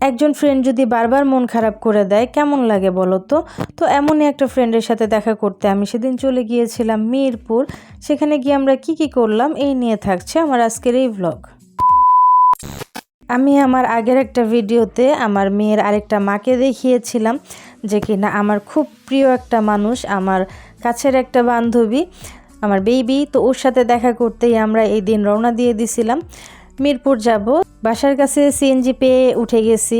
একজন ফ্রেন্ড যদি বারবার মন খারাপ করে দেয়, কেমন লাগে বলো তো? তো এমনই একটা ফ্রেন্ডের সাথে দেখা করতে আমি সেদিন চলে গিয়েছিলাম মিরপুর। সেখানে গিয়ে আমরা কি কি করলাম, এই নিয়ে থাকছে আমার আজকের এই ভ্লগ আমি আমার আগের একটা ভিডিওতে আমার মেয়ের আরেকটা মাকে দেখিয়েছিলাম যে কিনা আমার খুব প্রিয় একটা মানুষ, আমার কাছের একটা বান্ধবী, আমার বেবি তো ওর সাথে দেখা করতেই আমরা এই দিন রওনা দিয়ে দিছিলাম। মিরপুর যাব। বাসার কাছে সিএনজি পেয়ে উঠে গেছি।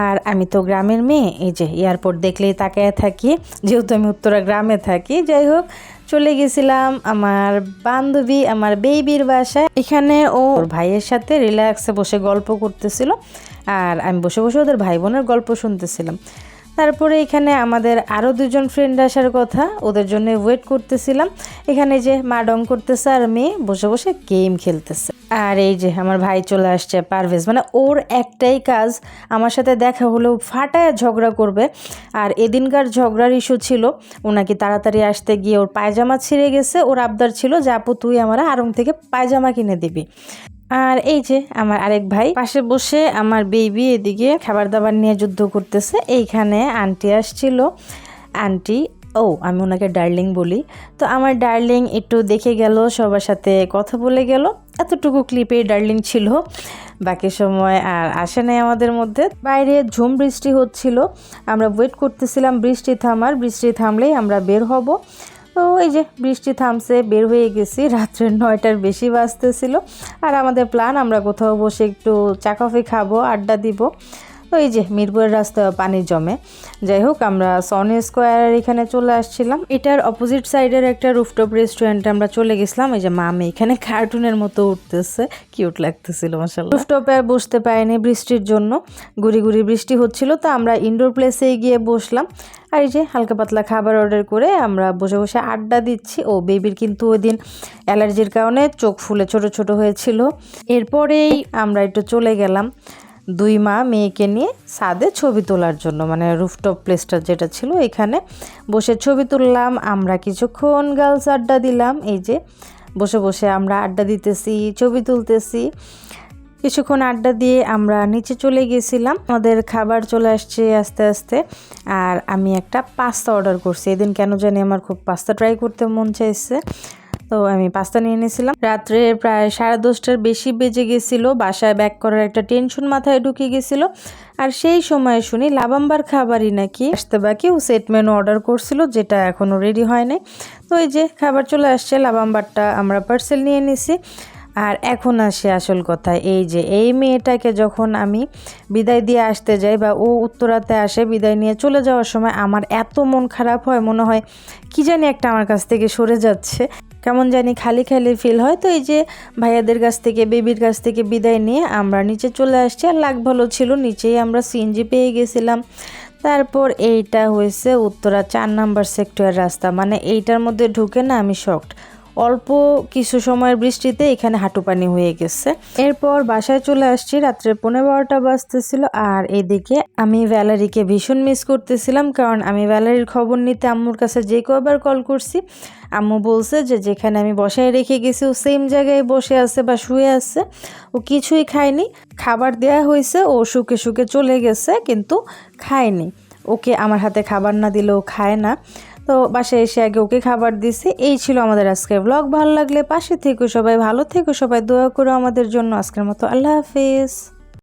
আর আমি তো গ্রামের মেয়ে, এই যে এয়ারপোর্ট দেখলেই তাকায় থাকি, যেহেতু আমি উত্তরা গ্রামে থাকি, যাই হোক, চলে গেছিলাম আমার বান্ধবী, আমার বেবির বাসায়। এখানে ও ওর ভাইয়ের সাথে রিল্যাক্সে বসে গল্প করতেছিল, আর আমি বসে বসে ওদের ভাই বোনের গল্প শুনতেছিলাম। তারপরে এখানে আমাদের আরও দুজন ফ্রেন্ড আসার কথা, ওদের জন্য ওয়েট করতেছিলাম। এখানে যে মা ডং করতেছে আর মেয়ে বসে বসে গেম খেলতেছে। আর এই যে আমার ভাই চলে আসছে, পারভেজ। মানে ওর একটাই কাজ, আমার সাথে দেখা হলেও ফাটায় ঝগড়া করবে। আর এদিনকার ঝগড়ার ইস্যু ছিল, ও নাকি তাড়াতাড়ি আসতে গিয়ে ওর পায়জামা ছিঁড়ে গেছে, ওর আবদার ছিল যে, আপু, তুই আমার আরং থেকে পায়জামা কিনে দিবি। আর এই যে আমার আরেক ভাই, পাশে বসে আমার বেবি এদিকে খাবার দাবার নিয়ে যুদ্ধ করতেছে। এইখানে আন্টি আসছিল। আন্টি ও, আমি ওনাকে ডার্লিং বলি। তো আমার ডার্লিং একটু দেখে গেল, সবার সাথে কথা বলে গেল। এতটুকু ক্লিপে ডার্লিং ছিল। বাকি সময় আর আসে নাই আমাদের মধ্যে। বাইরে ঝুম বৃষ্টি হচ্ছিল। আমরা ওয়েট করতেছিলাম, বৃষ্টি থামার। বৃষ্টি থামলেই আমরা বের হব। তো এই যে বৃষ্টি থামছে, বের হয়ে গেছি। রাত্রে নয়টার বেশি বাজতেছিল। আর আমাদের প্ল্যান আমরা কোথাও বসে একটু চা, কফি খাব, আড্ডা দিব। তো এই যে মিরপুরের রাস্তায় পানি জমে। যাই হোক, আমরা সনি স্কোয়ারের এখানে চলে আসছিলাম। এটার অপোজিট সাইডের একটা রুফটপ রেস্টুরেন্টে আমরা চলে গেছিলাম। এই যে মামি এখানে কার্টুনের মতো উঠতেছে। কিউট লাগতেছিল মাসাল্লাহ রুফটপে আর বসতে পারিনি বৃষ্টির জন্য। গুড়ি গুড়ি বৃষ্টি হচ্ছিল, তো আমরা ইনডোর প্লেসে গিয়ে বসলাম। আর এই যে হালকা পাতলা খাবার অর্ডার করে আমরা বসে বসে আড্ডা দিচ্ছি। ও বেবির কিন্তু ওই দিন অ্যালার্জির কারণে চোখ ফুলে ছোট ছোট হয়েছিল। এরপরেই আমরা একটু চলে গেলাম। দুই মা মেয়েকে নিয়ে ছাদে ছবি তোলার জন্য মানে রুফটপ প্লেসটা যেটা ছিল এখানে। বসে ছবি তুললাম, আমরা কিছুক্ষণ গার্লস আড্ডা দিলাম, এই যে বসে বসে আমরা আড্ডা দিতেছি, ছবি তুলতেছি। কিছুক্ষণ আড্ডা দিয়ে আমরা নিচে চলে গেছিলাম আমাদের খাবার চলে আসছে আস্তে আস্তে, আর আমি একটা পাস্তা অর্ডার করছি। এদিন কেন জানি আমার খুব পাস্তা ট্রাই করতে মন চাইছে। তো আমি পাস্তা নিয়ে নিয়েছিলাম। রাত্রে প্রায় সাড়ে দশটার বেশি বেজে গেছিল। বাসায় ব্যাক করার একটা টেনশন মাথায় ঢুকে গেছিল। আর সেই সময় শুনি লাবাম্বার খাবারই নাকি আসতে বাকি ও সেট মেনু অর্ডার করছিল, যেটা এখনও রেডি হয় নাই তো এই যে খাবার চলে আসছে, লাবাম্বারটা আমরা পার্সেল নিয়ে নিছি। আর এখন আসে আসল কথা এই যে, এই মেয়েটাকে যখন আমি বিদায় দিয়ে আসতে যাই বা ও উত্তরাতে আসে বিদায় নিয়ে চলে যাওয়ার সময় আমার এত মন খারাপ হয়, মনে হয় কি জানি একটা আমার কাছ থেকে সরে যাচ্ছে। কেমন জানি খালি খালি ফিল হয়, তো এই যে ভাইয়াদের কাছ থেকে, বেবির কাছ থেকে বিদায় নিয়ে আমরা নিচে চলে আসছি আর লাগ ভালো ছিল, নিচেই আমরা সিএনজি পেয়ে গেছিলাম। তারপর এইটা হয়েছে উত্তরা চার নাম্বার সেক্টরের রাস্তা মানে এইটার মধ্যে ঢুকে না আমি শকড অল্প কিছু সময়ের বৃষ্টিতে এখানে হাঁটু পানি হয়ে গেছে। এরপর বাসায় চলে আসছি, রাত্রে পনেরো বারোটা বাজতেছিল আর এদিকে আমি ভ্যালারিকে ভীষণ মিস করতেছিলাম কারণ আমি ভ্যালারির খবর নিতে আম্মুর কাছে যে কয়বার কল করছি। আম্মু বলছে যে যেখানে আমি বসায় রেখে গেছি ও সেম জায়গায় বসে আছে বা শুয়ে আছে। ও কিছুই খায়নি। খাবার দেয়া হয়েছে, ও শুকে শুকে চলে গেছে কিন্তু খায়নি। ওকে আমার হাতে খাবার না দিলেও খায় না। তো বাসায় এসে আগে ওকে খাবার দিছি। এই ছিল আমাদের আজকের ব্লগ ভালো লাগলে পাশে থেকো সবাই, ভালো থেকো সবাই। দোয়া করো আমাদের জন্য। আজকের মতো আল্লাহ হাফিজ।